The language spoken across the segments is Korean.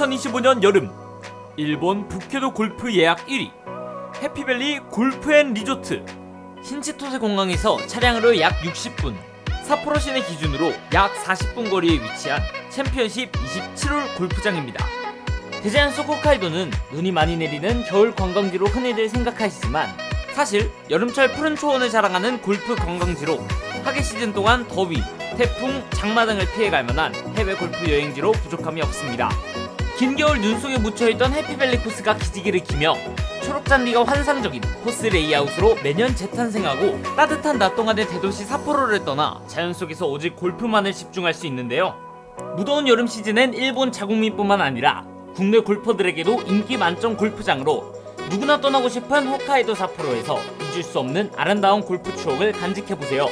2025년 여름 일본 북해도 골프 예약 1위 해피밸리 골프앤 리조트 신치토세 공항에서 차량으로 약 60분 삿포로 시내 기준으로 약 40분 거리에 위치한 챔피언십 27홀 골프장입니다. 대자연 속 홋카이도는 눈이 많이 내리는 겨울 관광지로 흔히들 생각하시지만 사실 여름철 푸른 초원을 자랑하는 골프 관광지로 하계 시즌 동안 더위, 태풍, 장마 등을 피해갈 만한 해외 골프 여행지로 부족함이 없습니다. 긴 겨울 눈 속에 묻혀있던 해피밸리 코스가 기지개를 키며 초록잔디가 환상적인 코스 레이아웃으로 매년 재탄생하고 따뜻한 낮 동안의 대도시 삿포로를 떠나 자연 속에서 오직 골프만을 집중할 수 있는데요. 무더운 여름 시즌엔 일본 자국민뿐만 아니라 국내 골퍼들에게도 인기 만점 골프장으로 누구나 떠나고 싶은 홋카이도 삿포로에서 잊을 수 없는 아름다운 골프 추억을 간직해보세요.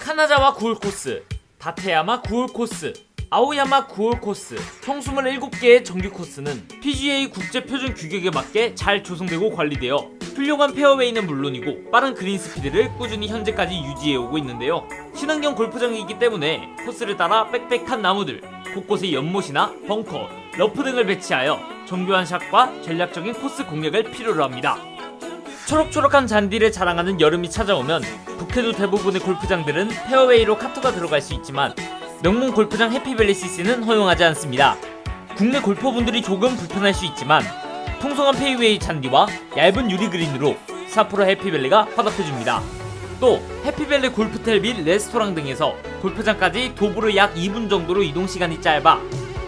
카나자와 9홀 코스, 다테야마 9홀 코스, 아오야마 9홀 코스, 총 27개의 정규 코스는 PGA 국제 표준 규격에 맞게 잘 조성되고 관리되어 훌륭한 페어웨이는 물론이고 빠른 그린 스피드를 꾸준히 현재까지 유지해오고 있는데요. 친환경 골프장이기 때문에 코스를 따라 빽빽한 나무들, 곳곳에 연못이나 벙커, 러프 등을 배치하여 정교한 샷과 전략적인 코스 공략을 필요로 합니다. 초록초록한 잔디를 자랑하는 여름이 찾아오면 북해도 대부분의 골프장들은 페어웨이로 카트가 들어갈 수 있지만 명문 골프장 해피밸리 CC는 허용하지 않습니다. 국내 골퍼분들이 조금 불편할 수 있지만 풍성한 페이웨이 잔디와 얇은 유리 그린으로 사프로 해피밸리가 화답해줍니다. 또 해피밸리 골프텔 및 레스토랑 등에서 골프장까지 도보로 약 2분 정도로 이동 시간이 짧아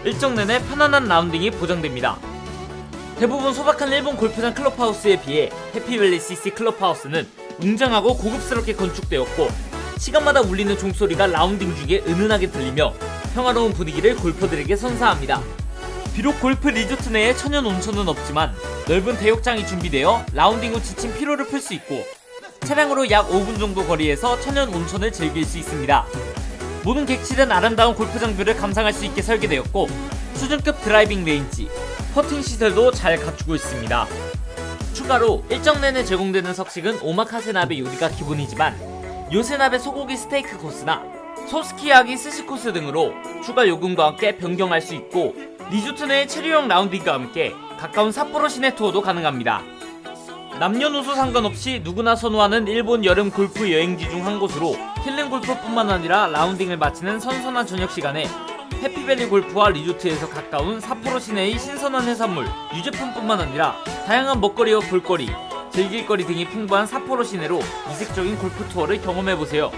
일정 내내 편안한 라운딩이 보장됩니다. 대부분 소박한 일본 골프장 클럽하우스에 비해 해피밸리 CC 클럽하우스는 웅장하고 고급스럽게 건축되었고 시간마다 울리는 종소리가 라운딩 중에 은은하게 들리며 평화로운 분위기를 골퍼들에게 선사합니다. 비록 골프 리조트 내에 천연 온천은 없지만 넓은 대욕장이 준비되어 라운딩 후 지친 피로를 풀 수 있고 차량으로 약 5분 정도 거리에서 천연 온천을 즐길 수 있습니다. 모든 객실은 아름다운 골프장 뷰를 감상할 수 있게 설계되었고 수준급 드라이빙 레인지, 퍼팅 시설도 잘 갖추고 있습니다. 추가로 일정 내내 제공되는 석식은 오마카세 나베 요리가 기본이지만 요새나베 소고기 스테이크 코스나 소스키야기 스시 코스 등으로 추가 요금과 함께 변경할 수 있고 리조트 내 체류형 라운딩과 함께 가까운 삿포로 시내 투어도 가능합니다. 남녀노소 상관없이 누구나 선호하는 일본 여름 골프 여행지 중 한 곳으로 힐링 골프뿐만 아니라 라운딩을 마치는 선선한 저녁 시간에 해피밸리 골프와 리조트에서 가까운 삿포로 시내의 신선한 해산물, 유제품뿐만 아니라 다양한 먹거리와 볼거리, 즐길거리 등이 풍부한 삿포로 시내로 이색적인 골프 투어를 경험해보세요.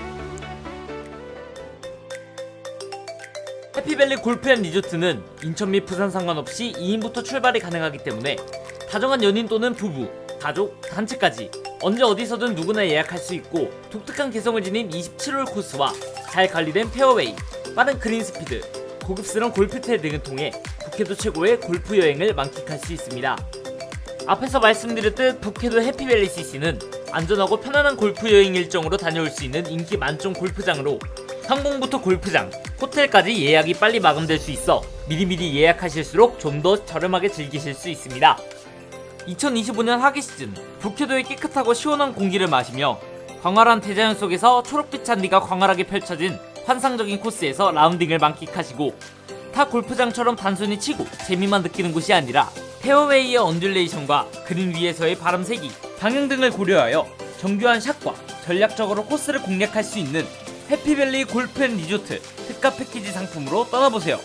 해피밸리 골프앤 리조트는 인천 및 부산 상관없이 2인부터 출발이 가능하기 때문에 다정한 연인 또는 부부, 가족, 단체까지 언제 어디서든 누구나 예약할 수 있고 독특한 개성을 지닌 27홀 코스와 잘 관리된 페어웨이, 빠른 그린 스피드, 고급스러운 골프텔 등을 통해 북해도 최고의 골프 여행을 만끽할 수 있습니다. 앞에서 말씀드렸듯 북해도 해피밸리 CC는 안전하고 편안한 골프 여행 일정으로 다녀올 수 있는 인기 만점 골프장으로 항공부터 골프장, 호텔까지 예약이 빨리 마감될 수 있어 미리미리 예약하실수록 좀 더 저렴하게 즐기실 수 있습니다. 2025년 하기 시즌 북해도의 깨끗하고 시원한 공기를 마시며 광활한 대자연 속에서 초록빛 잔디가 광활하게 펼쳐진 환상적인 코스에서 라운딩을 만끽하시고 타 골프장처럼 단순히 치고 재미만 느끼는 곳이 아니라 페어웨이의 언듈레이션과 그린 위에서의 바람 세기, 방향 등을 고려하여 정교한 샷과 전략적으로 코스를 공략할 수 있는 해피밸리 골프 앤 리조트 특가 패키지 상품으로 떠나보세요.